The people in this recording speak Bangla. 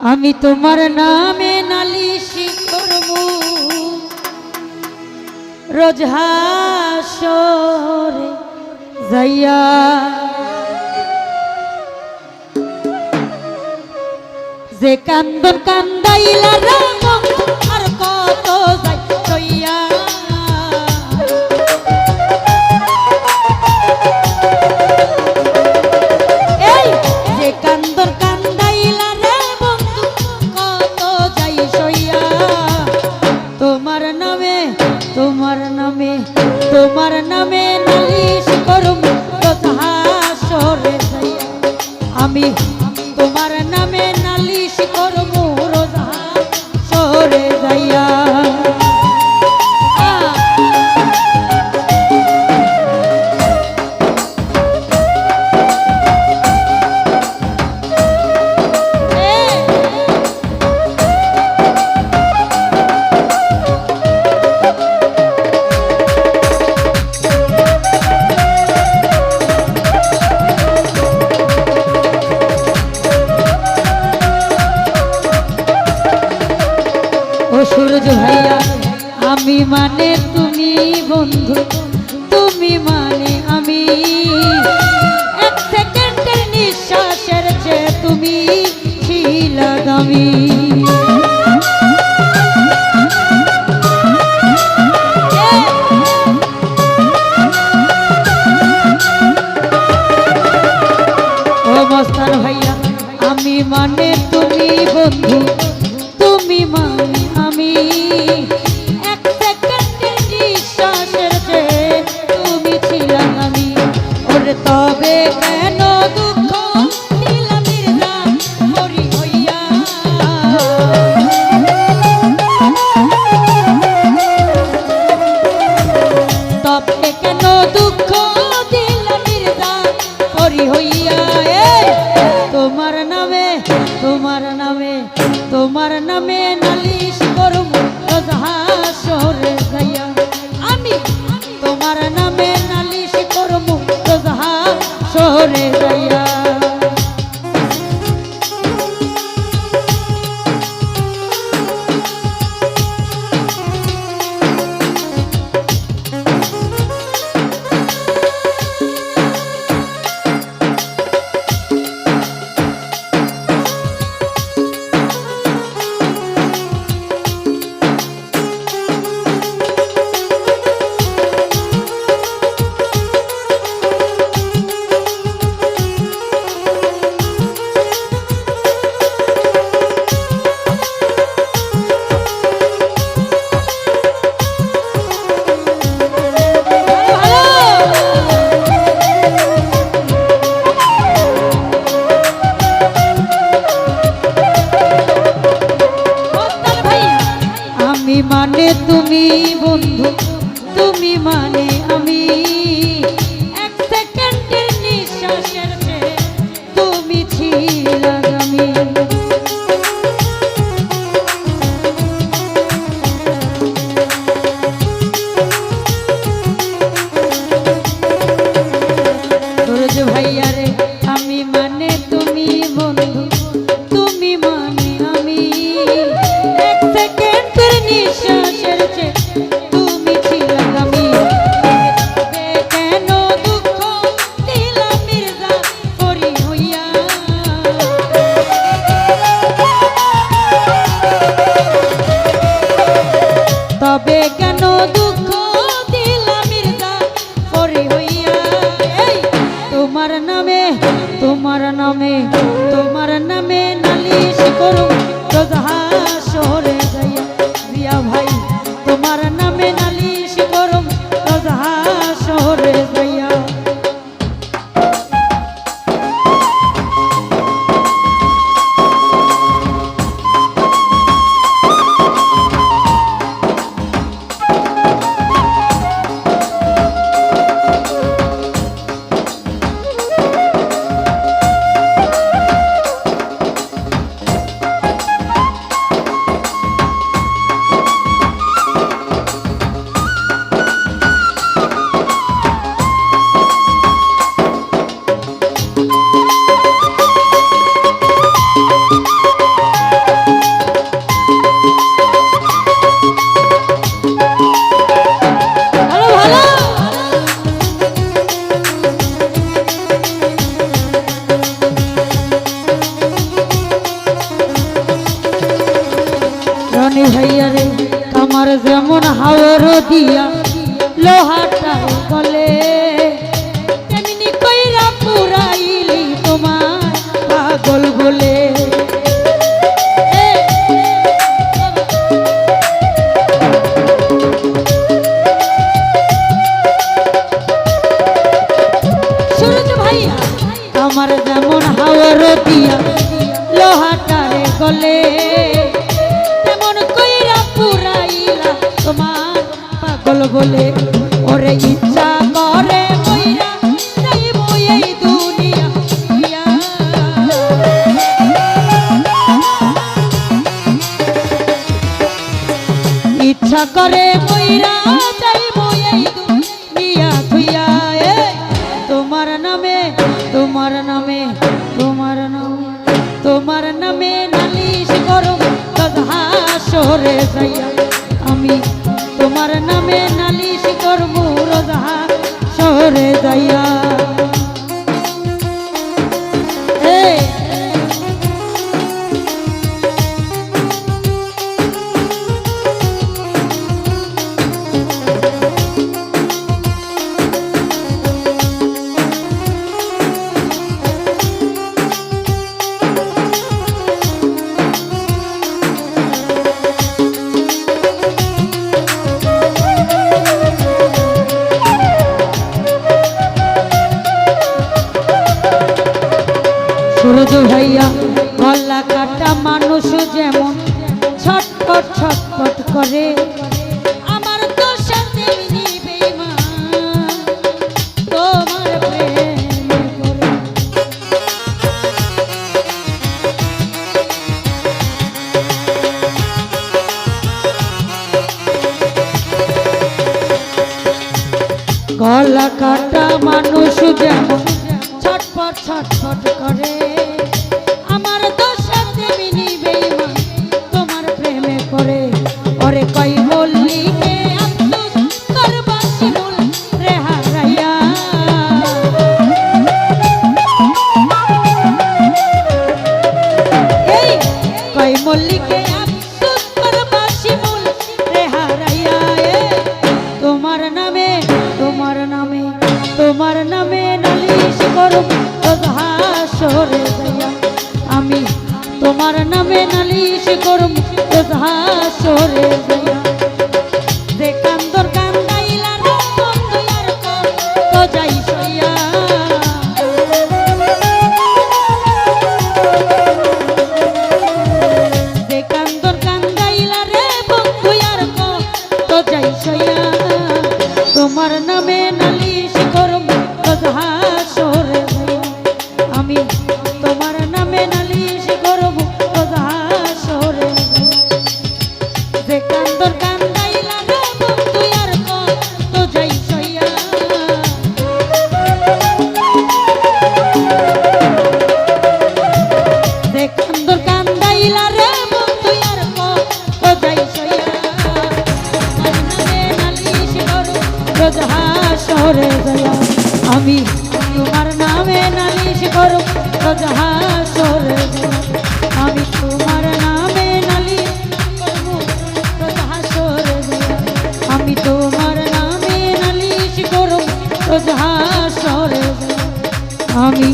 আমি তোমার নামে নালিশি করব। রোজহাসরে যাইয়া। যে কান্দন কান্দাইলা রাম তোমার নামে তোমার মানে তুমি বন্ধু তুমি মানে আমি। এক সেকেন্ডের নিঃশ্বাসের যে তুমি ছিল দামি তোমার নামে না তুমি ব যেমন হাওর দিয়া লোহাটা বলে তেমনি কইরা পুরাইলি তোমার পাগল বলে। আমার যেমন হাওর দিয়া শহরে যাইয়া আমি তোমার নামে নালিশ করব রোজা শহরে যাইয়া। গলা কাটা মানুষ যেমন ছটফট ছটফট করে। আমার নামে নালিশ করুম তোর হাসরে রোজহা শহরে দয়া আমি তোমার নামে নালিশ করব। রোজহা শহরে দয়া আমি তোমার নামে নালিশ করব। রোজহা শহরে দয়া আমি তোমার নামে নালিশ করব। রোজহা শহরে দয়া আমি